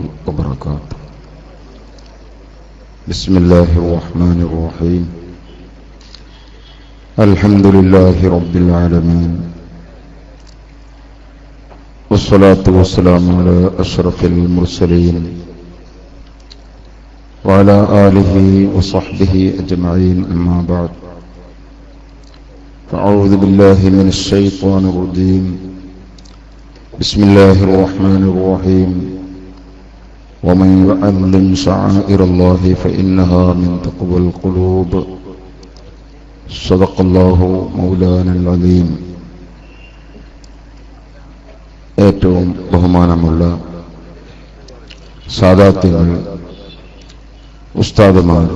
وبركاته. بسم الله الرحمن الرحيم. الحمد لله رب العالمين. والصلاة والسلام على أشرف المرسلين وعلى آله وصحبه أجمعين أما بعد. فأعوذ بالله من الشيطان الرجيم. بسم الله الرحمن الرحيم. ومن يعظم شعائر الله فإنها من تقوى القلوب صدق الله مولانا العظيم ഏറ്റവും ബഹുമാനമുള്ള സാദാത്യങ്ങൾ ഉസ്താദുമാർ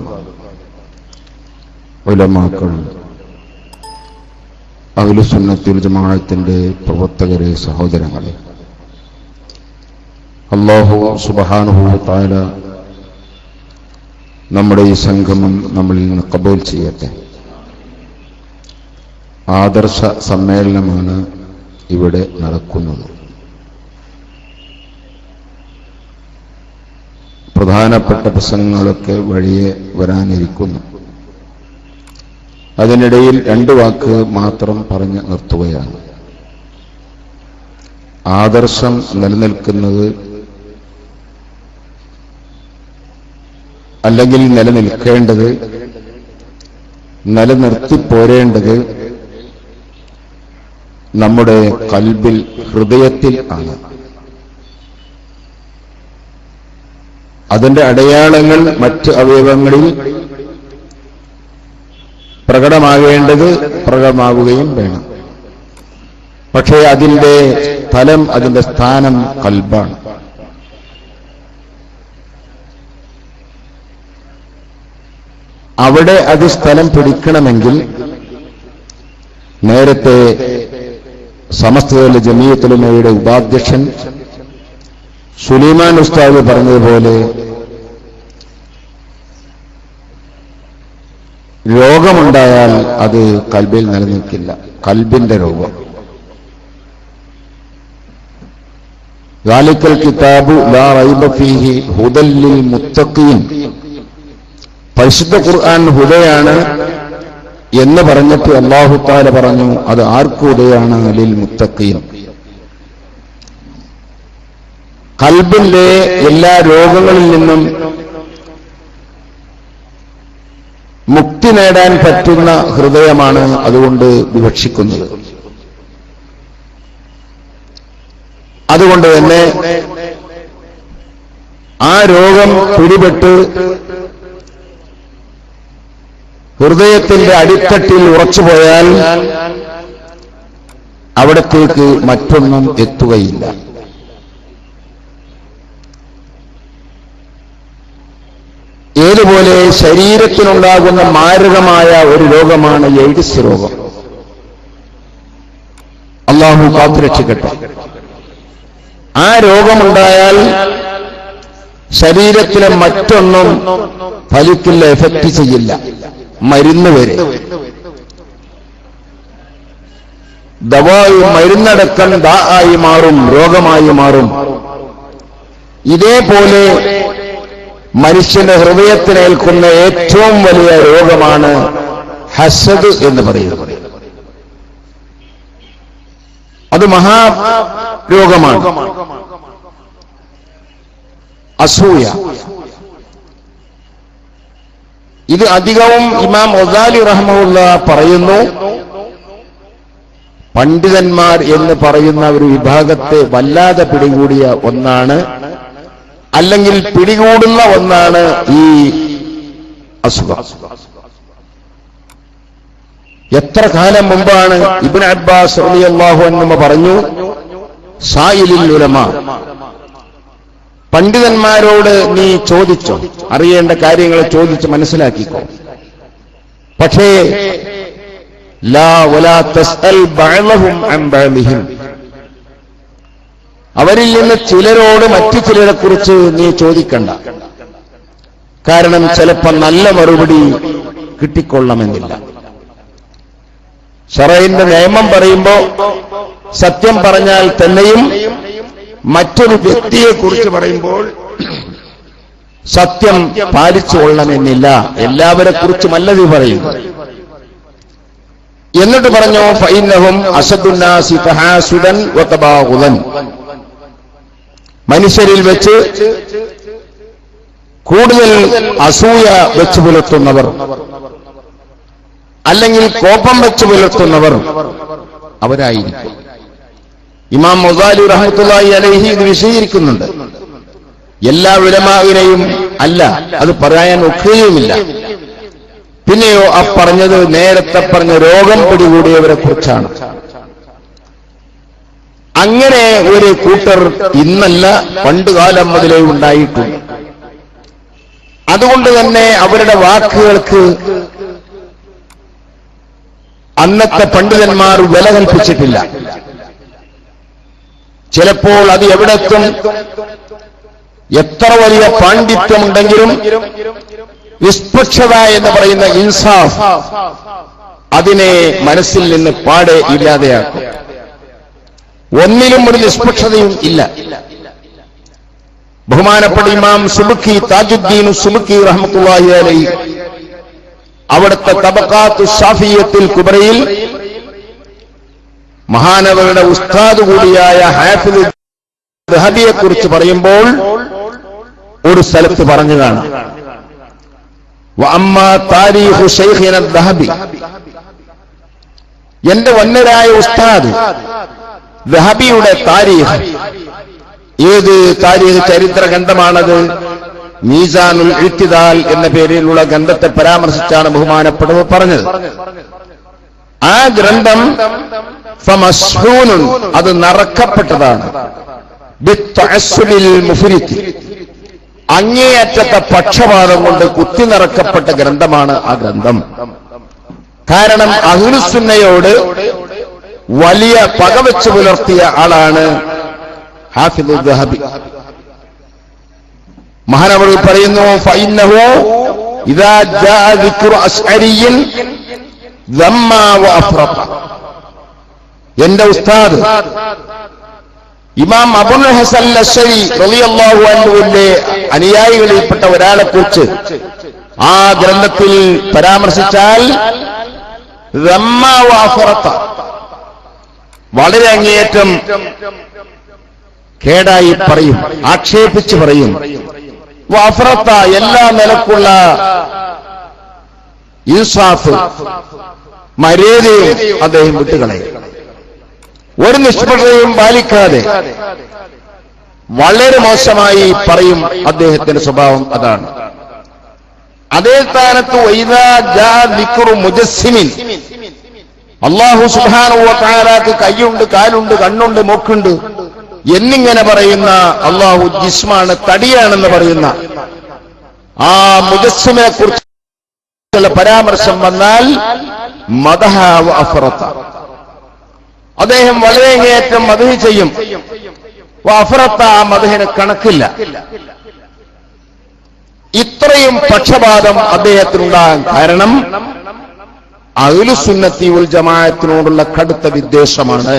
ഉലമാക്കൾ അഖിലുസുന്നത്തുൽ ജമാഅത്തിന്റെ പ്രവർത്തകരെ സഹോദരങ്ങളെ അള്ളാഹു താല നമ്മുടെ ഈ സംഗമം നമ്മളിൽ നിന്ന് കബൂൽ ചെയ്യട്ടെ. ആദർശ സമ്മേളനമാണ് ഇവിടെ നടക്കുന്നത്. പ്രധാനപ്പെട്ട പ്രസംഗങ്ങളൊക്കെ വഴിയെ വരാനിരിക്കുന്നു. അതിനിടയിൽ രണ്ട് വാക്ക് മാത്രം പറഞ്ഞ് നിർത്തുകയാണ്. ആദർശം നിലനിൽക്കുന്നത് അല്ലെങ്കിൽ നിലനിൽക്കേണ്ടത് നിലനിർത്തി പോരേണ്ടത് നമ്മുടെ കൽബിൽ ഹൃദയത്തിൽ ആണ്. അതിന്റെ അടയാളങ്ങൾ മറ്റ് അവയവങ്ങളിൽ പ്രകടമാകേണ്ടത് പ്രകടമാവുകയും വേണം. പക്ഷേ അതിന്റെ സ്ഥലം അതിന്റെ സ്ഥാനം കൽബാണ്. അവിടെ അത് സ്ഥലം പിടിക്കണമെങ്കിൽ നേരത്തെ സമസ്തയിലെ ജമീയത്തുലമയുടെ ഉപാധ്യക്ഷൻ സുലൈമാൻ ഉസ്താദ് പറഞ്ഞതുപോലെ രോഗമുണ്ടായാൽ അത് കൽബിൽ നിലനിൽക്കില്ല കൽബിന്റെ രോഗം ذلك الكتاب لا ريب فيه هدى للمتقين പരിശുദ്ധ ഖുർആൻ ഹുദയാണ് എന്ന് പറഞ്ഞിട്ട് അള്ളാഹു താല പറഞ്ഞു അത് ആർക്കു ഹുദയാണ് ലിൽ മുത്തഖീൻ. കൽബിന്റെ എല്ലാ രോഗങ്ങളിൽ നിന്നും മുക്തി നേടാൻ പറ്റുന്ന ഹൃദയമാണ് അതുകൊണ്ട് വിവക്ഷിക്കുന്നത്. അതുകൊണ്ട് തന്നെ ആ രോഗം പിടിപെട്ട് ഹൃദയത്തിന്റെ അടിത്തട്ടിൽ ഉറച്ചുപോയാൽ അവിടത്തേക്ക് മറ്റൊന്നും എത്തുകയില്ല. ഏതുപോലെ ശരീരത്തിനുണ്ടാകുന്ന മാരകമായ ഒരു രോഗമാണ് എയ്ഡ്സ് രോഗം. അള്ളാഹു കാത്തുരക്ഷിക്കട്ടെ ആ രോഗമുണ്ടായാൽ ശരീരത്തിലെ മറ്റൊന്നും ഫലിക്കില്ല എഫക്റ്റ് ചെയ്യില്ല. മരുന്ന് വരെ. ദവായി മരുന്നടക്കം ദാ ആയി മാറും രോഗമായി മാറും. ഇതേപോലെ മനുഷ്യന്റെ ഹൃദയത്തിനേൽക്കുന്ന ഏറ്റവും വലിയ രോഗമാണ് ഹസദ് എന്ന് പറയുന്നത്. അത് മഹാ രോഗമാണ്. അസൂയ. ഇത് അധികവും ഇമാം ഒസാലി റഹ്മുള്ള പറയുന്നു. പണ്ഡിതന്മാർ എന്ന് പറയുന്ന ഒരു വിഭാഗത്തെ വല്ലാതെ പിടികൂടിയ ഒന്നാണ്. അല്ലെങ്കിൽ പിടികൂടുന്ന ഒന്നാണ് ഈ അസുഖം. എത്ര കാലം മുമ്പാണ് ഇബിൻ അബ്ബാസ് അള്ളാഹു എന്നമ്മ പറഞ്ഞു സായിലിൽ ഉലമ പണ്ഡിതന്മാരോട് നീ ചോദിച്ചോ? അറിയേണ്ട കാര്യങ്ങൾ ചോദിച്ച് മനസ്സിലാക്കിക്കോ. പക്ഷേ അവരിൽ നിന്ന് ചിലരോട് മറ്റു ചിലരെ കുറിച്ച് നീ ചോദിക്കണ്ട. കാരണം ചിലപ്പോൾ നല്ല മറുപടി കിട്ടിക്കൊള്ളണമെന്നില്ല. ഷറയിന്റെ നിയമം പറയുമ്പോ സത്യം പറഞ്ഞാൽ തന്നെയും മറ്റൊരു വ്യക്തിയെ കുറിച്ച് പറയുമ്പോൾ സത്യം പാലിച്ചു കൊള്ളണമെന്നില്ല. എല്ലാവരെ കുറിച്ചുമല്ലത് പറയും എന്നിട്ട് പറഞ്ഞു ഫൈനഹും അസദുന്നാസി വതബാഗുദൻ. മനുഷ്യരിൽ വെച്ച് കൂടുതൽ അസൂയ വെച്ച് പുലർത്തുന്നവർ അല്ലെങ്കിൽ കോപം വെച്ച് പുലർത്തുന്നവർ അവരായിരിക്കും. ഇമാം മൊസാലി റഹമത്തുള്ളാഹി അലഹി ഇത് വിശദീകരിക്കുന്നുണ്ട്. എല്ലാ വിലമാവിനെയും അല്ല അത് പറയാൻ ഒക്കുകയുമില്ല. പിന്നെയോ ആ പറഞ്ഞത് നേരത്തെ പറഞ്ഞ രോഗം പിടികൂടിയവരെ കുറിച്ചാണ്. അങ്ങനെ ഒരു കൂട്ടർ ഇന്നല്ല പണ്ടുകാലം മുതലേ ഉണ്ടായിട്ടുണ്ട്. അതുകൊണ്ട് തന്നെ അവരുടെ വാക്കുകൾക്ക് അന്നത്തെ പണ്ഡിതന്മാർ വില കൽപ്പിച്ചിട്ടില്ല. ചിലപ്പോൾ അത് എവിടെത്തും? എത്ര വലിയ പാണ്ഡിത്യമുണ്ടെങ്കിലും നിഷ്പക്ഷത എന്ന് പറയുന്ന ഇൻസാഫ് അതിനെ മനസ്സിൽ നിന്ന് പാടെ ഇല്ലാതെയാക്കും. ഒന്നിലും ഒരു നിഷ്പക്ഷതയും ഇല്ല. ബഹുമാനപ്പെട്ട ഇമാം സുബുഖി താജുദ്ദീൻ സുബുഖി റഹ്മത്തുള്ളാഹി അലൈഹി അവിടുത്തെ തബക്കാത്തു ഷാഫിയത്തിൽ കുബറയിൽ മഹാനവരുടെ ഉസ്താദ് കൂടിയായ ഹാഫിദ് കുറിച്ച് പറയുമ്പോൾ ഒരു സ്ഥലത്ത് പറഞ്ഞു കാണാം. എന്റെ വന്നരായ ഉസ്താദ് ദഹബിയുടെ താരീഖ്. ഏത് താരീഖ് ചരിത്ര ഗ്രന്ഥമാണത്? മീസാനുൽ ഇത്തിദാൽ എന്ന പേരിലുള്ള ഗ്രന്ഥത്തെ പരാമർശിച്ചാണ് ബഹുമാനപ്പെട്ടവർ പറഞ്ഞത്. ആ ഗ്രന്ഥം അത് നറക്കപ്പെട്ടതാണ്. അങ്ങേയറ്റത്തെ പക്ഷപാതം കൊണ്ട് കുത്തി നിറക്കപ്പെട്ട ഗ്രന്ഥമാണ് ആ ഗ്രന്ഥം. കാരണം അഹ്ലുസുന്നയോട് വലിയ പകവെച്ച് പുലർത്തിയ ആളാണ് ഹാഫിദ് ദഹബി. മഹാനവർ പറയുന്നു ഫൈന്നഹു ഇദാ ജാ എന്റെ ഉസ്താദ് ഇമാം അബുൽ ഹസൻ ലഷരി റളിയല്ലാഹു അൻഹുവിന്റെ അനുയായികളിൽപ്പെട്ട ഒരാളെ കുറിച്ച് ആ ഗ്രന്ഥത്തിൽ പരാമർശിച്ചാൽ വളരെ അങ്ങേയറ്റം കേടായി പറയും ആക്ഷേപിച്ച് പറയും. വാഫറത്ത എല്ലാ നിലക്കുള്ള ഇൻസാഫ് മര്യാദയും അദ്ദേഹം വിട്ടുകളയും. ഒരു നിഷ്പക്ഷതയും പാലിക്കാതെ വളരെ മോശമായി പറയും അദ്ദേഹത്തിന്റെ സ്വഭാവം അതാണ്. അതേ സ്ഥാനത്ത് അള്ളാഹു സുബാനുവാക്ക് കൈയുണ്ട് കാലുണ്ട് കണ്ണുണ്ട് മൂക്കുണ്ട് എന്നിങ്ങനെ പറയുന്ന അള്ളാഹു ജിസ്മാണ് തടിയാണെന്ന് പറയുന്ന ആ മുജസ്സിമിനെ കുറിച്ചുള്ള പരാമർശം വന്നാൽ മദഹ അഫറത്ത. അദ്ദേഹം വളരെയേറ്റം മധു ചെയ്യും. അഫറത്ത ആ മധുഹിന് കണക്കില്ല. ഇത്രയും പക്ഷപാതം അദ്ദേഹത്തിനുണ്ടാകാൻ കാരണം അഖിലുസുന്നത്തി ഉൽ ജമാഅത്തിനോടുള്ള കടുത്ത വിദ്വേഷമാണ്.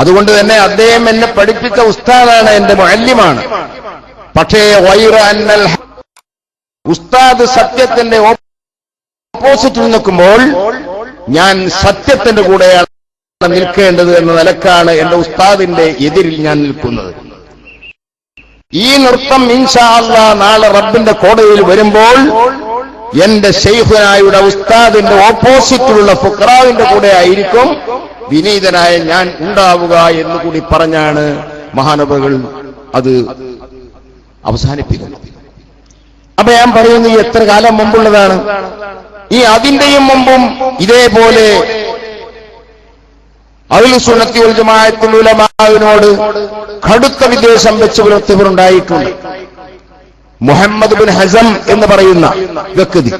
അതുകൊണ്ട് തന്നെ അദ്ദേഹം എന്നെ പഠിപ്പിച്ച ഉസ്താദാണ് എന്റെ മുഅല്ലിമാണ്. പക്ഷേ ഉസ്താദ് സത്യത്തിന്റെ ഓപ്പോസിറ്റിൽ നിൽക്കുമ്പോൾ ഞാൻ സത്യത്തിന്റെ കൂടെയാണ് നിൽക്കേണ്ടത് എന്ന നിലക്കാണ് എന്റെ ഉസ്താദിന്റെ എതിരിൽ ഞാൻ നിൽക്കുന്നത്. ഈ നൃത്തം ഇൻഷാല്ല നാളെ റബ്ബിന്റെ കോടതിയിൽ വരുമ്പോൾ എന്റെ ഷെയ്ഖുനായുടെ ഉസ്താദിന്റെ ഓപ്പോസിറ്റിലുള്ള ഫുക്രാവിന്റെ കൂടെ ആയിരിക്കും വിനീതനായ ഞാൻ ഉണ്ടാവുക എന്ന് കൂടി പറഞ്ഞാണ് മഹാനവകൾ അത് അവസാനിപ്പിക്കുന്നത്. അപ്പൊ ഞാൻ പറയുന്നത് എത്ര കാലം മുമ്പുള്ളതാണ്? ഈ അതിന്റെയും മുമ്പും ഇതേപോലെ അതിൽ സുന്നത്തി ഉൽജമായത്തിനുലമാവിനോട് കടുത്ത വിദ്വേഷം വെച്ച് പുലർത്തിയവരുണ്ടായിട്ടുണ്ട്. മുഹമ്മദ് ബിൻ ഹസം എന്ന് പറയുന്ന വ്യക്തി.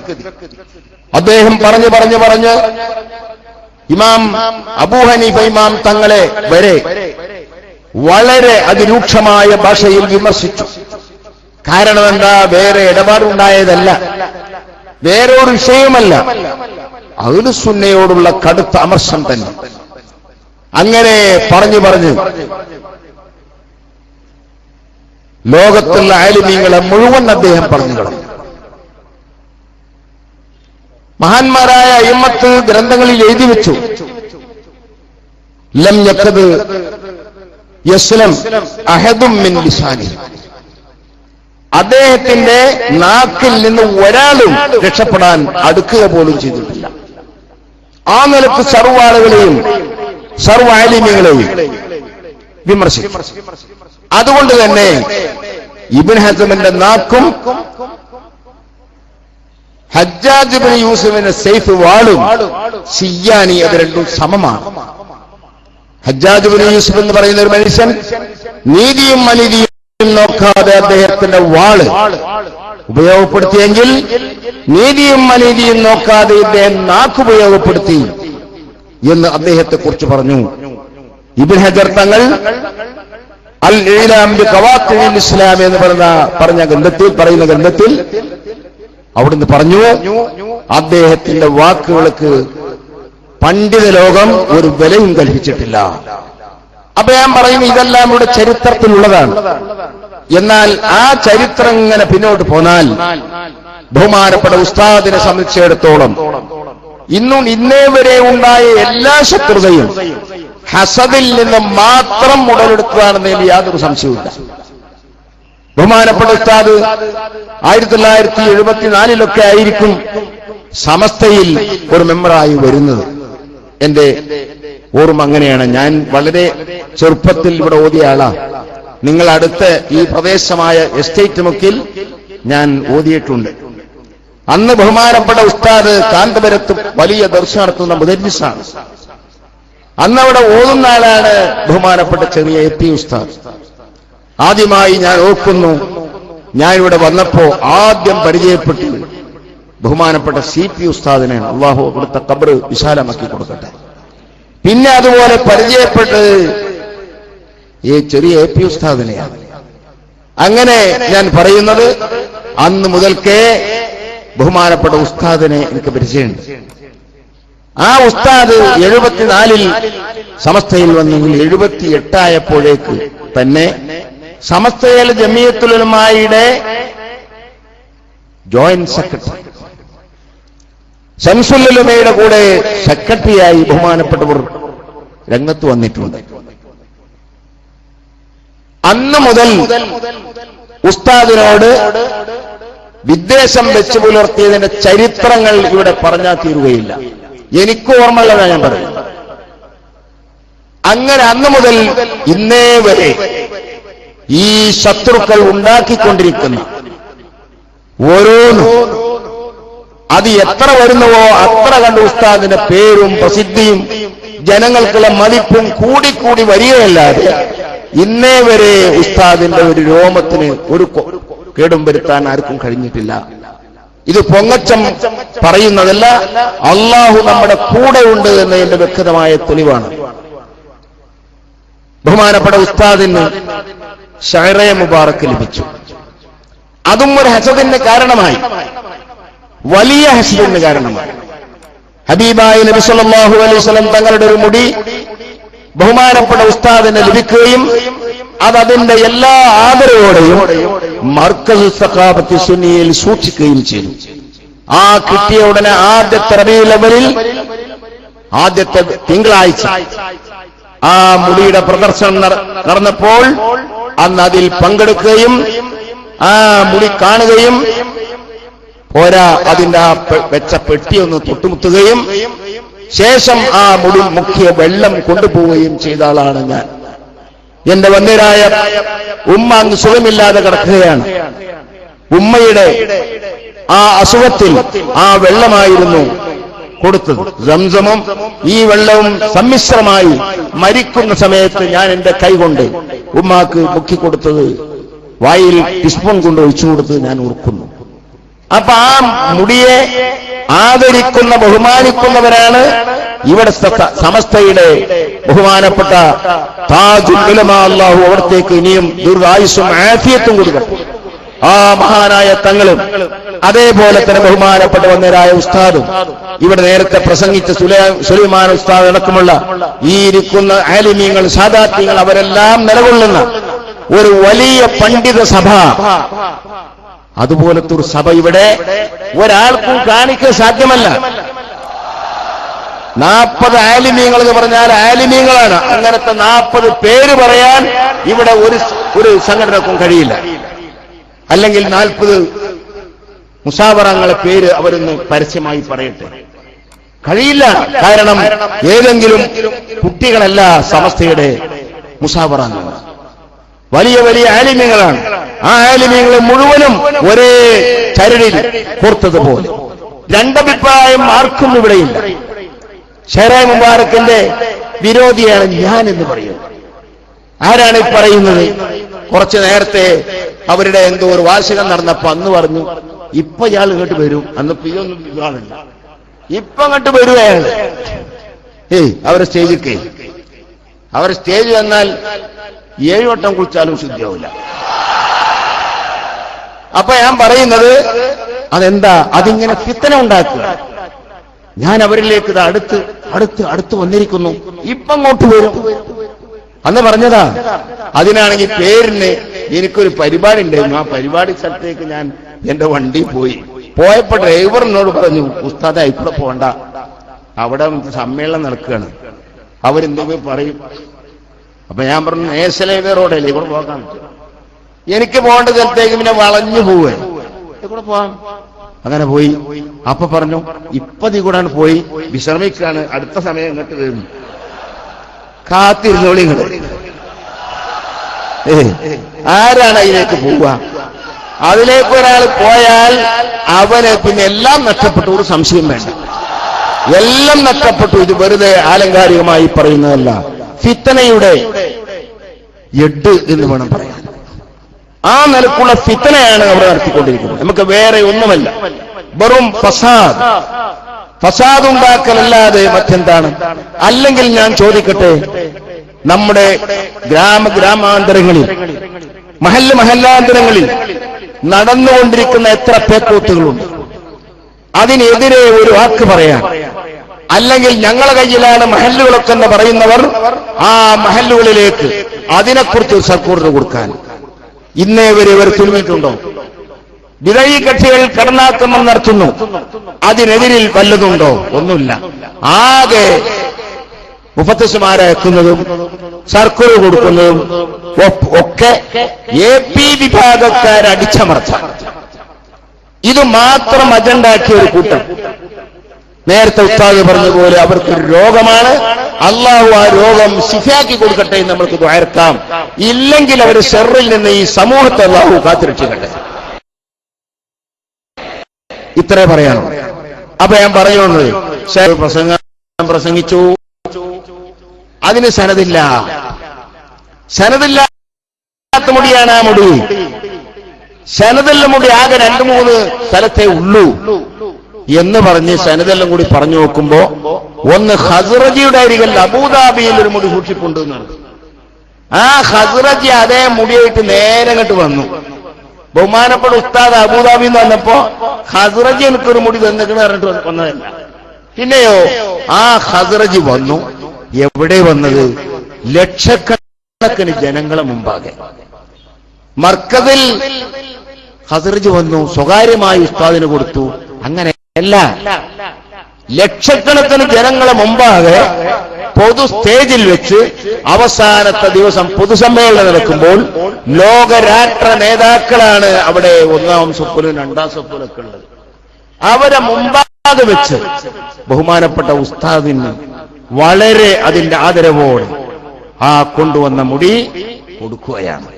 അദ്ദേഹം പറഞ്ഞു പറഞ്ഞു പറഞ്ഞ് ഇമാം അബൂ ഹനീഫ ഇമാം തങ്ങളെ വരെ വളരെ അതിരൂക്ഷമായ ഭാഷയിൽ വിമർശിച്ചു. കാരണം എന്താ? വേറെ ഇടപാടുണ്ടായതല്ല. വേറെ ഒരു വിഷയമല്ല അഹ്ലുസുന്നയോടുള്ള കടുത്ത അമർശം തന്നെ. അങ്ങനെ പറഞ്ഞു പറഞ്ഞു ലോകത്തുള്ള ആലിമീങ്ങളെ മുഴുവൻ അദ്ദേഹം പറഞ്ഞു കളഞ്ഞു. മഹാന്മാരായ അയ്യമ്മത്ത് ഗ്രന്ഥങ്ങളിൽ എഴുതി വെച്ചു. ലം യക്കത് യസ്ലം അഹദും മിൻ ലിസാനി അദ്ദേഹത്തിന്റെ നാക്കിൽ നിന്ന് ഒരാളും രക്ഷപ്പെടാൻ അടുക്കുക പോലും ചെയ്തിട്ടില്ല. ആ നിലയ്ക്ക് സർവാളുകളെയും സർവാലിമ്യങ്ങളെയും വിമർശിക്കും. അതുകൊണ്ട് തന്നെ ഇബിൻ ഹസമിന്റെ നാക്കും ഹജ്ജാജ് ബിൻ യൂസുഫിന്റെ സേഫ് വാളും സിയാനി അത് രണ്ടും സമമാണ്. ഹജ്ജാജ് ബിൻ യൂസുഫ് എന്ന് പറയുന്ന ഒരു മനുഷ്യൻ നീതിയും അനീതിയും നോക്കാതെ അദ്ദേഹത്തിന്റെ വാൾ ഉപയോഗപ്പെടുത്തിയെങ്കിൽ നീതിയും അനീതിയും നോക്കാതെ ഇദ്ദേഹം നാക്ക് ഉപയോഗപ്പെടുത്തി എന്ന് അദ്ദേഹത്തെ കുറിച്ച് പറഞ്ഞു. ഇബിൻ ഹജർ തങ്ങൾ അൽ ഇസ്ലാം എന്ന് പറഞ്ഞ പറഞ്ഞ ഗ്രന്ഥത്തിൽ പറയുന്ന ഗ്രന്ഥത്തിൽ അവിടുന്ന് പറഞ്ഞു അദ്ദേഹത്തിന്റെ വാക്കുകൾക്ക് പണ്ഡിത ലോകം ഒരു വിലയും കൽപ്പിച്ചിട്ടില്ല. അപ്പൊ ഞാൻ പറയും ഇതെല്ലാം ഇവിടെ ചരിത്രത്തിലുള്ളതാണ്. എന്നാൽ ആ ചരിത്രം ഇങ്ങനെ പിന്നോട്ട് പോന്നാൽ ബഹുമാനപ്പെട്ട ഉസ്താദിനെ സംബന്ധിച്ചിടത്തോളം ഇന്നും ഇന്നേ വരെ ഉണ്ടായ എല്ലാ ശത്രുതയും ഹസദിൽ നിന്ന് മാത്രം ഉടലെടുത്തതാണെന്നതിൽ യാതൊരു സംശയവുമില്ല. ബഹുമാനപ്പെട്ട ഉസ്താദ് ആയിരത്തി തൊള്ളായിരത്തി എഴുപത്തിനാലിലൊക്കെ ആയിരിക്കും സമസ്തയിൽ ഒരു മെമ്പറായി വരുന്നത്. എന്റെ ഓർമ്മ അങ്ങനെയാണ്. ഞാൻ വളരെ ചെറുപ്പത്തിൽ ഇവിടെ ഓതിയ ആളാ. നിങ്ങൾ അടുത്ത ഈ പ്രദേശമായ എസ്റ്റേറ്റ് മുക്കിൽ ഞാൻ ഓതിയിട്ടുണ്ട്. അന്ന് ബഹുമാനപ്പെട്ട ഉസ്താദ് കാന്തപുരത്ത് വലിയ ദർശനം നടത്തുന്ന മുദരിസാണ്. അന്ന് അവിടെ ഓതുന്ന ആളാണ് ബഹുമാനപ്പെട്ട ചെറിയ എത്തി ഉസ്താദ്. ആദ്യമായി ഞാൻ ഓർക്കുന്നു ഞാൻ ഇവിടെ വന്നപ്പോ ആദ്യം പരിചയപ്പെട്ടു ബഹുമാനപ്പെട്ട സി പി ഉസ്താദിനെ അള്ളാഹു അവിടുത്തെ കബറ് വിശാലമാക്കി കൊടുക്കട്ടെ. പിന്നെ അതുപോലെ പരിചയപ്പെട്ടത് ഈ ചെറിയ എ പി ഉസ്താദിനെയാണ്. അങ്ങനെ ഞാൻ പറയുന്നത് അന്ന് മുതൽക്കേ ബഹുമാനപ്പെട്ട ഉസ്താദിനെ എനിക്ക് പരിചയമുണ്ട്. ആ ഉസ്താദ് എഴുപത്തിനാലിൽ സമസ്തയിൽ വന്നെങ്കിൽ എഴുപത്തി എട്ടായപ്പോഴേക്ക് തന്നെ സമസ്തയിൽ ജമിയത്തുലമായുടെ ജോയിന്റ് സെക്രട്ടറി. ശംസുല്ലുമയുടെ കൂടെ സെക്രട്ടറിയായി ബഹുമാനപ്പെട്ടവർ രംഗത്ത് വന്നിട്ടുണ്ട്. അന്ന് മുതൽ ഉസ്താദിനോട് വിദ്വേഷം വെച്ച് പുലർത്തിയതിന്റെ ചരിത്രങ്ങൾ ഇവിടെ പറഞ്ഞാൽ തീരുകയില്ല. എനിക്ക് ഓർമ്മയുള്ളതാണ് ഞാൻ പറയുന്നത് അങ്ങനെ അന്ന് മുതൽ ഇന്നേ വരെ ഈ ശത്രുക്കൾ ഉണ്ടാക്കിക്കൊണ്ടിരിക്കുന്ന ഓരോന്നും അത് എത്ര വരുന്നുവോ അത്ര കണ്ട് ഉസ്താദിന്റെ പേരും പ്രസിദ്ധിയും ജനങ്ങൾക്കുള്ള മതിപ്പും കൂടിക്കൂടി വരികയല്ലാതെ ഇന്നേ വരെ ഉസ്താദിന്റെ ഒരു രോമത്തിന് ഒരു കേടും വരുത്താൻ ആർക്കും കഴിഞ്ഞിട്ടില്ല. ഇത് പൊങ്ങച്ചം പറയുന്നതല്ല അള്ളാഹു നമ്മുടെ കൂടെ ഉണ്ട് എന്നതിന്റെ വ്യക്തമായ തെളിവാണ്. ബഹുമാനപ്പെട്ട ഉസ്താദിന് ഷഹറയ മുബാറക്ക് ലഭിച്ചു. അതും ഒരു ഹസദിന്റെ കാരണമായി. വലിയ ഹസദിന് കാരണമാണ് ഹബീബായി നബി സല്ലല്ലാഹു അലൈഹി വസല്ലം തങ്ങളുടെ ഒരു മുടി ബഹുമാനപ്പെട്ട ഉസ്താദിന് ലഭിക്കുകയും അത് അതിന്റെ എല്ലാ ആദരവോടെയും മർക്കസ് സഖാബത്തി സുന്നിയിൽ സൂക്ഷിക്കുകയും ചെയ്തു. ആ കിട്ടിയ ഉടനെ ആദ്യത്തെ ലെവലിൽ ആദ്യത്തെ തിങ്കളാഴ്ച ആ മുടിയുടെ പ്രദർശനം നട- നടന്നപ്പോൾ അന്ന് അതിൽ പങ്കെടുക്കുകയും ആ മുടി കാണുകയും പോരാ അതിന്റെ ആ വെച്ച പെട്ടിയൊന്ന് തൊട്ടുമുത്തുകയും ശേഷം ആ മുടി മുഖ്യ വെള്ളം കൊണ്ടുപോവുകയും ചെയ്ത ആളാണ് ഞാൻ. എന്റെ വന്യരായ ഉമ്മ അന്ന് സുഖമില്ലാതെ കിടക്കുകയാണ്. ഉമ്മയുടെ ആ അസുഖത്തിൽ ആ വെള്ളമായിരുന്നു കൊടുത്തത്. സംസമും ഈ വെള്ളവും സമ്മിശ്രമായി മരിക്കുന്ന സമയത്ത് ഞാൻ എന്റെ കൈകൊണ്ട് ഉമ്മാക്ക് മുക്കിക്കൊടുത്തത് വായിൽ ടിസ്പൂൺ കൊണ്ട് ഒഴിച്ചു കൊടുത്തത് ഞാൻ ഓർക്കുന്നു. അപ്പൊ ആ മുടിയെ ആദരിക്കുന്ന ബഹുമാനിക്കുന്നവരാണ് ഇവിടെ സമസ്തയുടെ ബഹുമാനപ്പെട്ട താജുലമാഹു അവിടത്തേക്ക് ഇനിയും ദുർഗായുസും ആഫിയത്തും കൊടുക്കട്ടെ ആ മഹാനായ തങ്ങളും അതേപോലെ തന്നെ ബഹുമാനപ്പെട്ട വന്നേരായ ഉസ്താദും ഇവിടെ നേരത്തെ പ്രസംഗിച്ച സുലൈ- സുലൈമാൻ ഉസ്താദ് അടക്കമുള്ള ഈ ഇരിക്കുന്ന ആലിമ്യങ്ങൾ സാധാത്യങ്ങൾ അവരെല്ലാം നിലകൊള്ളുന്ന ഒരു വലിയ പണ്ഡിത സഭ അതുപോലത്തെ ഒരു സഭ ഇവിടെ ഒരാൾക്കും കാണിക്കാൻ സാധ്യമല്ല. നാൽപ്പത് ആലിമീങ്ങൾ എന്ന് പറഞ്ഞാൽ ആലിമീങ്ങളാണ്. അങ്ങനത്തെ നാൽപ്പത് പേര് പറയാൻ ഇവിടെ ഒരു ഒരു സംഘടനക്കും കഴിയില്ല. അല്ലെങ്കിൽ നാൽപ്പത് മുസാവറങ്ങളെ പേര് അവരൊന്ന് പരസ്യമായി പറയട്ടെ. കഴിയില്ല. കാരണം ഏതെങ്കിലും കുട്ടികളല്ല സമസ്തയുടെ മുസാവറങ്ങൾ വലിയ വലിയ ആലിമ്യങ്ങളാണ് ആ ആലിമ്യങ്ങളെ മുഴുവനും ഒരേ ചരടിൽ കോർത്തതുപോലെ. രണ്ടഭിപ്രായം ആർക്കും ഇവിടെയില്ല. ഷെറായ് മുബാറക്കിന്റെ വിരോധിയാണ് ഞാൻ എന്ന് പറയുന്നത്. ആരാണ് ഈ പറയുന്നത്? കുറച്ച് നേരത്തെ അവരുടെ എന്തോ ഒരു വാർഷികം നടന്നപ്പോ അന്ന് പറഞ്ഞു ഇപ്പൊ ഇയാൾ ഇങ്ങോട്ട് വരും. അന്ന് പിയൊന്നും ഇതാണില്ല ഇപ്പൊ അങ്ങോട്ട് വരും അയാൾ ഏയ് അവരെ സ്റ്റേജിൽ കേ അവർ സ്റ്റേജ് വന്നാൽ ഏഴുവട്ടം കുളിച്ചാലും ശുദ്ധിയാവില്ല. അപ്പൊ ഞാൻ പറയുന്നത് അതെന്താ? അതിങ്ങനെ ഫിത്തന ഉണ്ടാക്കുക. ഞാൻ അവരിലേക്ക് അടുത്ത് അടുത്ത് അടുത്ത് വന്നിരിക്കുന്നു. ഇപ്പം അങ്ങോട്ട് വരും. അന്ന് പറഞ്ഞതാ അതിനാണെങ്കിൽ പേരിന് എനിക്കൊരു പരിപാടി ഉണ്ടായിരുന്നു. ആ പരിപാടി സ്ഥലത്തേക്ക് ഞാൻ എന്റെ വണ്ടി പോയി. പോയപ്പോ ഡ്രൈവറിനോട് പറഞ്ഞു ഉസ്താദ ഇവിടെ പോണ്ട. അവിടെ സമ്മേളനം നടക്കുകയാണ്. അവരെന്തെങ്കിലും പറയും. അപ്പൊ ഞാൻ പറഞ്ഞു നേശലേവ റോഡല്ലേ ഇവിടെ പോകാൻ. എനിക്ക് പോകേണ്ട സ്ഥലത്തേക്ക് പിന്നെ വളഞ്ഞു പോവേ കൂടെ പോവാം. അങ്ങനെ പോയി. അപ്പൊ പറഞ്ഞു ഇപ്പൊ നീ കൂടാണ് പോയി. വിശ്രമിക്കാണ് അടുത്ത സമയം ഇങ്ങോട്ട് വരുന്നു. കാത്തിരുന്നോളി ആരാണ് അതിലേക്ക് പോവുക? അതിലേക്ക് ഒരാൾ പോയാൽ അവന് പിന്നെ എല്ലാം നഷ്ടപ്പെട്ടു. ഒരു സംശയം വേണ്ട. എല്ലാം നഷ്ടപ്പെട്ടു. ഇത് വെറുതെ ആലങ്കാരികമായി പറയുന്നതല്ല. ഫിത്തനയുടെ എഡ് എന്ന് വേണം പറയാൻ. ആ നിലക്കുള്ള ഫിത്തനയാണ് അവിടെ നടത്തിക്കൊണ്ടിരിക്കുന്നത്. നമുക്ക് വേറെ ഒന്നുമല്ല. വെറും ഫസാദ്. ഫസാദ് ഉണ്ടാക്കലല്ലാതെ മറ്റെന്താണ്? അല്ലെങ്കിൽ ഞാൻ ചോദിക്കട്ടെ നമ്മുടെ ഗ്രാമ ഗ്രാമാന്തരങ്ങളിൽ മഹല്ല് മഹല്ലാന്തരങ്ങളിൽ നടന്നുകൊണ്ടിരിക്കുന്ന എത്ര പേക്കൂത്തുകളുണ്ട്? അതിനെതിരെ ഒരു വാക്ക് പറയാം അല്ലെങ്കിൽ ഞങ്ങളെ കയ്യിലാണ് മഹല്ലുകളൊക്കെ എന്ന് പറയുന്നവർ ആ മഹല്ലുകളിലേക്ക് അതിനെക്കുറിച്ച് സർക്കൂറിന് കൊടുക്കാൻ. ഇന്നേ വരെ ഇവർ തുനിഞ്ഞിട്ടുണ്ടോ വിതഴി കക്ഷികൾ കടന്നാക്രമം നടത്തുന്നു. അതിനെതിരിൽ വല്ലതുണ്ടോ? ഒന്നുമില്ല. ആകെ മുഫത്തസുമാരയക്കുന്നതും സർക്കുലർ കൊടുക്കുന്നതും ഒക്കെ എ പി വിഭാഗക്കാരടിച്ചമർത്ത ഇത് മാത്രം അജണ്ടാക്കിയ ഒരു കൂട്ടം. നേരത്തെ ഉസ്താദ് പറഞ്ഞതുപോലെ അവർക്കൊരു രോഗമാണ്. അള്ളാഹു ആ രോഗം ശിഫയാക്കി കൊടുക്കട്ടെ എന്ന് നമ്മൾക്ക് വയർക്കാം ഇല്ലെങ്കിൽ അവർ ഷെറിൽ നിന്ന് ഈ സമൂഹത്തെ അള്ളാഹു കാത്തിരക്ഷിക്കട്ടെ. ഇത്രേ പറയണം. അപ്പൊ ഞാൻ പറയുന്നത് പ്രസംഗം പ്രസംഗിച്ചു. അതിന് സനതില്ല സനതില്ലാത്ത മുടിയാണ് ആ മുടി. സനതല്ല മുടി ആകെ രണ്ടു മൂന്ന് സ്ഥലത്തെ ഉള്ളൂ. എന്ന് പറഞ്ഞ് സനതെല്ലാം കൂടി പറഞ്ഞു നോക്കുമ്പോ ഒന്ന് ഹസ്റജിയുടെ അരികിൽ അബൂദാബിയിൽ ഒരു മുടി സൂക്ഷിപ്പുണ്ട് എന്നാണ്. ആ ഹസ്റജി അതേ മുടിയായിട്ട് നേരെ അങ്ങോട്ട് വന്നു. ബഹുമാനപ്പെട്ട ഉസ്താദ് അബൂദാബി എന്ന് വന്നപ്പോ ഹസ്റജി എനിക്കൊരു മുടി തന്നിട്ട് പറഞ്ഞിട്ട് വന്നതല്ല. പിന്നെയോ ആ ഹസ്റജി വന്നു. എവിടെ വന്നത്? ലക്ഷക്കണക്കിന് ജനങ്ങളെ മുമ്പാകെ. മർക്കതിൽ ഹസർജ് വന്നു സ്വകാര്യമായി ഉസ്താദിന് കൊടുത്തു. അങ്ങനെയല്ല ലക്ഷക്കണക്കിന് ജനങ്ങളെ മുമ്പാകെ പൊതു സ്റ്റേജിൽ വെച്ച് അവസാനത്തെ ദിവസം പൊതുസമ്മേളനം നടക്കുമ്പോൾ ലോകരാഷ്ട്ര നേതാക്കളാണ് അവിടെ ഒന്നാം സ്വപ്നം രണ്ടാം സ്വപ്നമൊക്കെ ഉള്ളത്. അവരെ മുമ്പാകെ വെച്ച് ബഹുമാനപ്പെട്ട ഉസ്താദിന് വളരെ അതിന്റെ ആദരവോടെ ആ കൊണ്ടുവന്ന മുടി കൊടുക്കുകയാണ്.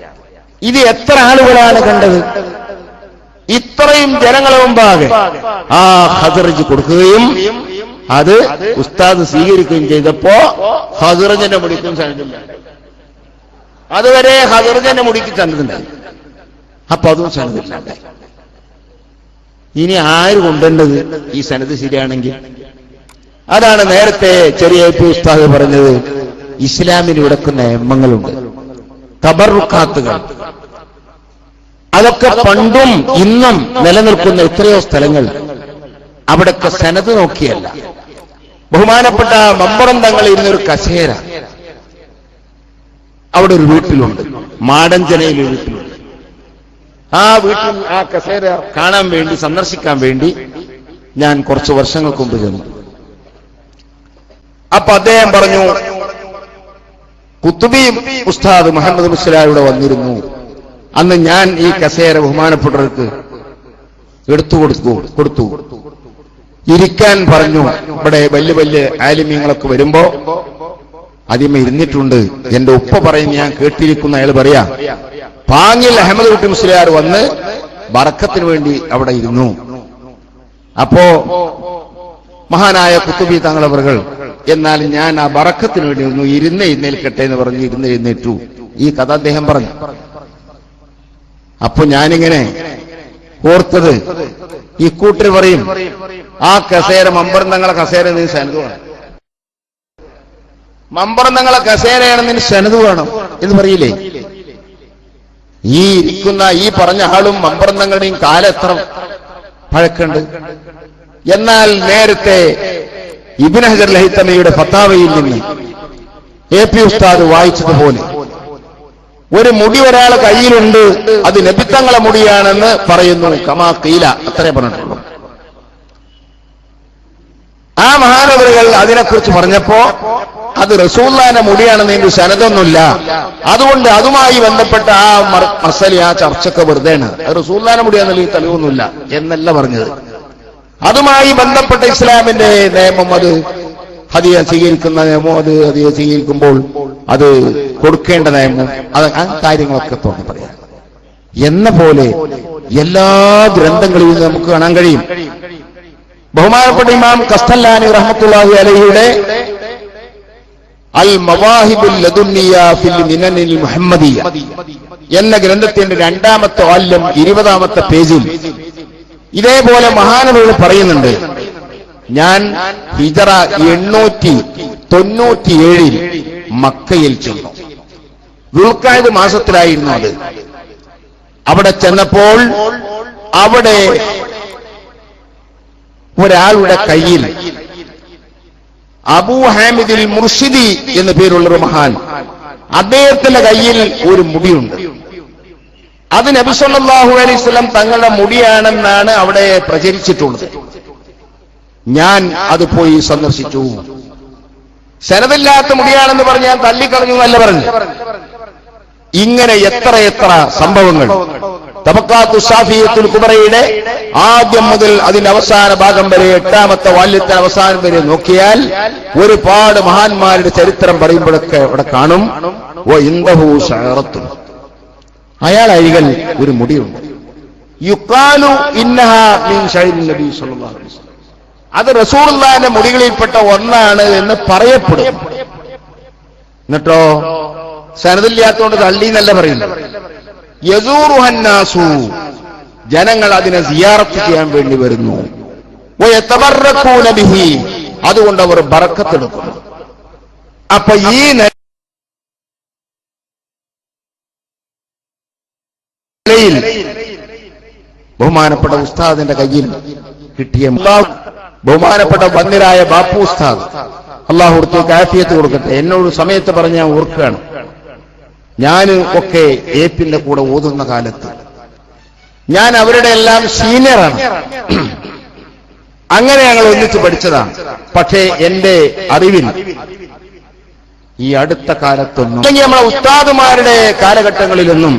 ഇത് എത്ര ആളുകളാണ് കണ്ടത്? ഇത്രയും ജനങ്ങളെ മുമ്പാകെ ആ ഹസറജ് കൊടുക്കുകയും അത് ഉസ്താദ് സ്വീകരിക്കുകയും ചെയ്തപ്പോ ഹസറജന്റെ മുടിക്കും സന്നദ്ധില്ല അതുവരെ ഹസറജന്റെ മുടിക്ക് സന്നദ്ധിണ്ടായി അപ്പൊ അതും സന്നദ്ധില്ലാണ്ടായി ഇനി ആര് കൊണ്ടുവരേണ്ടത് ഈ സനത് ശരിയാണെങ്കിൽ. അതാണ് നേരത്തെ ചെറിയ പി ഉസ്താദ് പറഞ്ഞത്. ഇസ്ലാമിന് ഇടക്കുന്ന നിയമങ്ങളുണ്ട് തബറുക്കാത്തുകൾ. അതൊക്കെ പണ്ടും ഇന്നും നിലനിൽക്കുന്ന എത്രയോ സ്ഥലങ്ങൾ അവിടൊക്കെ സനത് നോക്കിയല്ല. ബഹുമാനപ്പെട്ട മമ്പറം തങ്ങൾ ഇന്നൊരു കസേര. അവിടെ ഒരു വീട്ടിലുണ്ട്. മാടഞ്ചനയിൽ വീട്ടിലുണ്ട്. ആ വീട്ടിൽ ആ കസേര കാണാൻ വേണ്ടി സന്ദർശിക്കാൻ വേണ്ടി ഞാൻ കുറച്ച് വർഷങ്ങൾക്ക് മുമ്പ് ചെന്നു. അപ്പൊ അദ്ദേഹം പറഞ്ഞു കുത്തുബി ഉസ്താദ് മുഹമ്മദ് മുസ്ലാ ഇവിടെ വന്നിരുന്നു. അന്ന് ഞാൻ ഈ കസേര ബഹുമാനപ്പെട്ടവർക്ക് എടുത്തു കൊടുത്തു കൊടുത്തു. ഇരിക്കാൻ പറഞ്ഞു. ഇവിടെ വലിയ വലിയ ആലിമ്യങ്ങളൊക്കെ വരുമ്പോ ആദ്യമേ ഇരുന്നിട്ടുണ്ട്. എന്റെ ഉപ്പ പറയുന്ന ഞാൻ കേട്ടിരിക്കുന്ന. അയാൾ പറയാ പാങ്ങിൽ അഹമ്മദ് കുട്ടി മുസ്ലിയാർ വന്ന് ബറക്കത്തിന് വേണ്ടി അവിടെ ഇരുന്നു. അപ്പോ മഹാനായ കുത്തുബി തങ്ങളവറുകൾ എന്നാൽ ഞാൻ ആ ബറക്കത്തിന് വേണ്ടി ഇരുന്നു. ഇരുന്ന് എഴുന്നേൽക്കട്ടെ എന്ന് പറഞ്ഞ് ഇരുന്ന് എഴുന്നേറ്റു. ഈ കഥ അദ്ദേഹം പറഞ്ഞു. അപ്പൊ ഞാനിങ്ങനെ ഓർത്തത് ഈ കൂട്ടർ പറയും ആ കസേര മമ്പറന്തങ്ങളെ കസേര നീ സനത് വേണം. മമ്പറന്തങ്ങളെ കസേരയാണ് നിന് സനത് വേണം എന്ന് പറയില്ലേ? ഈ ഇരിക്കുന്ന ഈ പറഞ്ഞ ആളും മമ്പറന്തങ്ങളുടെയും കാലെത്ര പഴക്കുണ്ട്. എന്നാൽ നേരത്തെ ഇബിൻ ഹജർ ലഹിത്തമയുടെ ഫത്താവയിൽ നിന്ന് എ പി ഉസ്താദ് വായിച്ചതുപോലെ ഒരു മുടി ഒരാളെ കയ്യിലുണ്ട് അത് നബിത്തങ്ങളെ മുടിയാണെന്ന് പറയുന്നു. കമാ കീല അത്രേ പറഞ്ഞിട്ടുള്ളൂ. ആ മഹാനവറുകൾ അതിനെക്കുറിച്ച് പറഞ്ഞപ്പോ അത് റസൂല്ലാന്റെ മുടിയാണെന്ന് എനിക്ക് ശനതൊന്നുമില്ല അതുകൊണ്ട് അതുമായി ബന്ധപ്പെട്ട ആ മസലി ആ ചർച്ചക്ക് വെറുതെയാണ്. റസൂല്ലാന്റെ മുടിയാണെന്നുള്ള ഈ തെളിവൊന്നുമില്ല എന്നല്ല പറഞ്ഞത്. അതുമായി ബന്ധപ്പെട്ട ഇസ്ലാമിന്റെ നിയമം അത് ഹദിയ സ്വീകരിക്കുന്ന നിയമം അത് ഹദിയ സ്വീകരിക്കുമ്പോൾ അത് കൊടുക്കേണ്ട നിയമം അത് ആ കാര്യങ്ങളൊക്കെ തോന്നി പറയാം. എന്ന പോലെ എല്ലാ ഗ്രന്ഥങ്ങളിലും നമുക്ക് കാണാൻ കഴിയും. ബഹുമാനപ്പെട്ട ഇമാം കസ്തല്ലാനി റഹ്മത്തുള്ളാഹി അലഹിയുടെ അൽ മവാഹിബുൽ ഫിൽ മിനനിൽ മുഹമ്മദിയ എന്ന ഗ്രന്ഥത്തിന്റെ രണ്ടാമത്തെ വാല്യം ഇരുപതാമത്തെ പേജിൽ ഇതേപോലെ മഹാനവകൾ പറയുന്നുണ്ട്. ഞാൻ ഹിജറ എണ്ണൂറ്റി തൊണ്ണൂറ്റിയേഴിൽ മക്കയിൽ ചെന്നു. ദുൽഖായത് മാസത്തിലായിരുന്നു അത്. അവിടെ ചെന്നപ്പോൾ അവിടെ ഒരാളുടെ കയ്യിൽ അബൂ ഹാമിദിൽ മുർഷിദി എന്ന പേരുള്ള ഒരു മഹാൻ. അദ്ദേഹത്തിന്റെ കയ്യിൽ ഒരു മുടിയുണ്ട്. അത് നബി അലൈസ്ലം തങ്ങളുടെ മുടിയാണെന്നാണ് അവിടെ പ്രചരിച്ചിട്ടുള്ളത്. ഞാൻ അത് പോയി സന്ദർശിച്ചു. ശരതില്ലാത്ത മുടിയാണെന്ന് പറഞ്ഞ് ഞാൻ തള്ളിക്കളഞ്ഞു എന്നല്ല പറഞ്ഞു ഇങ്ങനെ എത്ര എത്ര സംഭവങ്ങൾ. തബക്കാത്തു ഷാഫിയത്തുൽ കുബറയുടെ ആദ്യം മുതൽ അതിന്റെ അവസാന ഭാഗം വരെ എട്ടാമത്തെ വാല്യത്തിന് അവസാനം വരെ നോക്കിയാൽ ഒരുപാട് മഹാന്മാരുടെ ചരിത്രം പറയുമ്പോഴൊക്കെ അവിടെ കാണും. ഓ ഇന്ദഹു ഷാറത്തും അയാൾ അരികൾ ഒരു മുടിയുണ്ട്. യുക്കാലു ഇന്നഹ നബി അത് റസൂലുള്ളാഹിന്റെ മുടികളിൽപ്പെട്ട ഒന്നാണ് എന്ന് പറയപ്പെടും. എന്നിട്ടോ? സനദില്ലാത്തോണ്ട് തള്ളി എന്നല്ല പറയുന്നു യസൂറുഹന്നാസു. ജനങ്ങൾ അതിനെ സിയാറത്ത് ചെയ്യാൻ വേണ്ടി വരുന്നു. ബിഹി. അതുകൊണ്ട് അവർ ബറക്കത്തെടുക്കുന്നു. അപ്പൊ ഈ നിലയിൽ ബഹുമാനപ്പെട്ട ഉസ്താദിന്റെ കയ്യിൽ കിട്ടിയ ബഹുമാനപ്പെട്ട ബന്ദിരായ ബാപ്പു ഉസ്താദ്. അള്ളാഹു കൊടുത്തേക്ക് ആഫിയത്ത് കൊടുക്കട്ടെ. എന്നോട് സമയത്ത് പറഞ്ഞ് ഞാൻ ഓർക്കുകയാണ്. ഞാൻ ഒക്കെ ഏപ്പിന്റെ കൂടെ ഓതുന്ന കാലത്ത്. ഞാൻ അവരുടെ എല്ലാം സീനിയറാണ് അങ്ങനെ ഞങ്ങൾ ഒന്നിച്ച് പഠിച്ചതാണ്. പക്ഷേ എന്റെ അറിവിൽ ഈ അടുത്ത കാലത്തൊന്നും അല്ലെങ്കിൽ നമ്മളെ ഉസ്താദുമാരുടെ കാലഘട്ടങ്ങളിലൊന്നും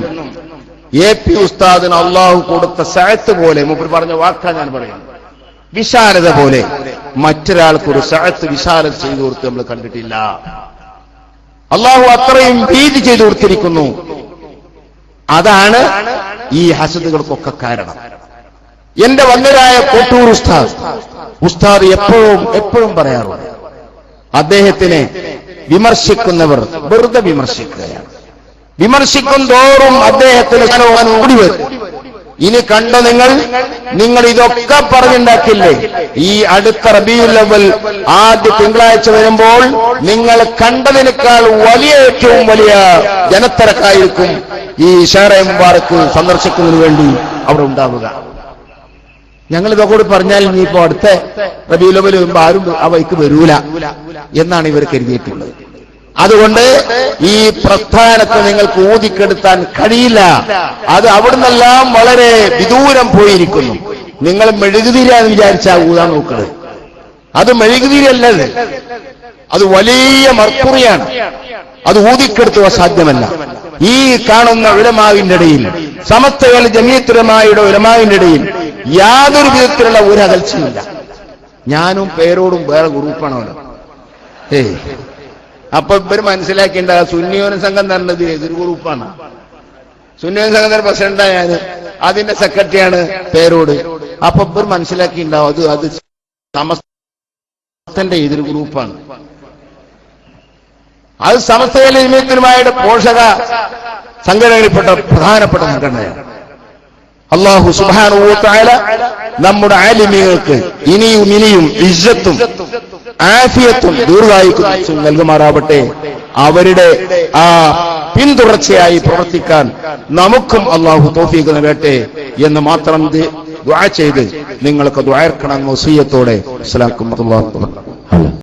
എ പി ഉസ്താദിന് അള്ളാഹു കൊടുത്ത സഴത്ത് പോലെ മുമ്പ് പറഞ്ഞ വാക്കാ ഞാൻ പറയുന്നത്. വിശാലത പോലെ. മറ്റൊരാൾക്കൊരു സഴത്ത് വിശാലത ചെയ്തു കൊടുത്ത് നമ്മൾ കണ്ടിട്ടില്ല. അള്ളാഹു അത്രയും ഭീതി ചെയ്തു കൊടുത്തിരിക്കുന്നു അതാണ് ഈ ഹസദുകൾക്കൊക്കെ കാരണം. എന്റെ വന്നരായ കോട്ടൂർ ഉസ്താദ് ഉസ്താദ് എപ്പോഴും എപ്പോഴും പറയാറുണ്ട് അദ്ദേഹത്തിനെ വിമർശിക്കുന്നവർ വെറുതെ വിമർശിക്കുകയാണ്. വിമർശിക്കും തോറും അദ്ദേഹത്തിന് കൂടി വരും. ഇനി കണ്ട നിങ്ങൾ? നിങ്ങൾ ഇതൊക്കെ പറഞ്ഞുണ്ടാക്കില്ലേ? ഈ അടുത്ത റബിയു അവൽ ആദ്യ തിങ്കളാഴ്ച വരുമ്പോൾ നിങ്ങൾ കണ്ടതിനേക്കാൾ വലിയ ഏറ്റവും വലിയ ജനത്തിരക്കായിരിക്കും ഈ ഇഷാറ മുബാറക്ക് സന്ദർശിക്കുന്നതിന് വേണ്ടി അവിടെ ഉണ്ടാവുക. ഞങ്ങൾ ഇതൊക്കെ കൂടി പറഞ്ഞാൽ ഇനിയിപ്പോ അടുത്ത റബീലബൽ വരുമ്പോ ആരും ആ വഴിക്ക് വരൂല എന്നാണ് ഇവർ കരുതിയിട്ടുള്ളത്. അതുകൊണ്ട് ഈ പ്രസ്ഥാനത്തെ നിങ്ങൾക്ക് ഊതിക്കെടുത്താൻ കഴിയില്ല. അത് അവിടുന്നെല്ലാം വളരെ വിദൂരം പോയിരിക്കുന്നു. നിങ്ങൾ മെഴുകുതിരിയാന്ന് വിചാരിച്ചാ ഊതാൻ നോക്കുന്നത് അത് മെഴുകുതിരിയല്ലത്. അത് വലിയ മർക്കുറിയാണ്. അത് ഊതിക്കെടുത്തുക സാധ്യമല്ല. ഈ കാണുന്ന ഉലമാവിന്റെ ഇടയിൽ സമസ്തകൾ ജമീത്തുലമായുടെ ഉലമാവിന്റെ ഇടയിൽ യാതൊരു വിധത്തിലുള്ള ഒരു അകൽച്ചയില്ല ഞാനും പേരോടും വേറെ ഗ്രൂപ്പാണല്ലോ. ഏയ്. അപ്പൊ ഇവർ മനസ്സിലാക്കേണ്ട സുന്നിയോന സംഘം തന്നത് എതിർ ഗ്രൂപ്പാണ്? സുന്നിയോന സംഘത്തിന്റെ പ്രസിഡന്റായാണ് അതിന്റെ സെക്രട്ടറിയാണ് പേരോട്. അപ്പൊ ഇവർ മനസ്സിലാക്കിണ്ടാവും അത് അത് സമസ്തന്റെ എതിർ ഗ്രൂപ്പാണ്? അത് സമസ്തയിലെ നിമിത്തനുമായിട്ട് പോഷക സംഘടനയിൽപ്പെട്ട പ്രധാനപ്പെട്ട സംഘടനയാണ്. അള്ളാഹു സുബാനുത്തായ നമ്മുടെ ആലിമികൾക്ക് ഇനിയും ഇനിയും ഇജ്ജത്തും ആഫിയത്തും ദീർഘായുക്കും നൽകുമാറാവട്ടെ. അവരുടെ ആ പിന്തുടർച്ചയായി പ്രവർത്തിക്കാൻ നമുക്കും അള്ളാഹു തോഫീക്ക് നൽകട്ടെ എന്ന് മാത്രം ദുആ ചെയ്ത് നിങ്ങൾക്ക് ദ്വായർക്കണം അലൈക്കും വറഹ്മത്തുള്ളാഹി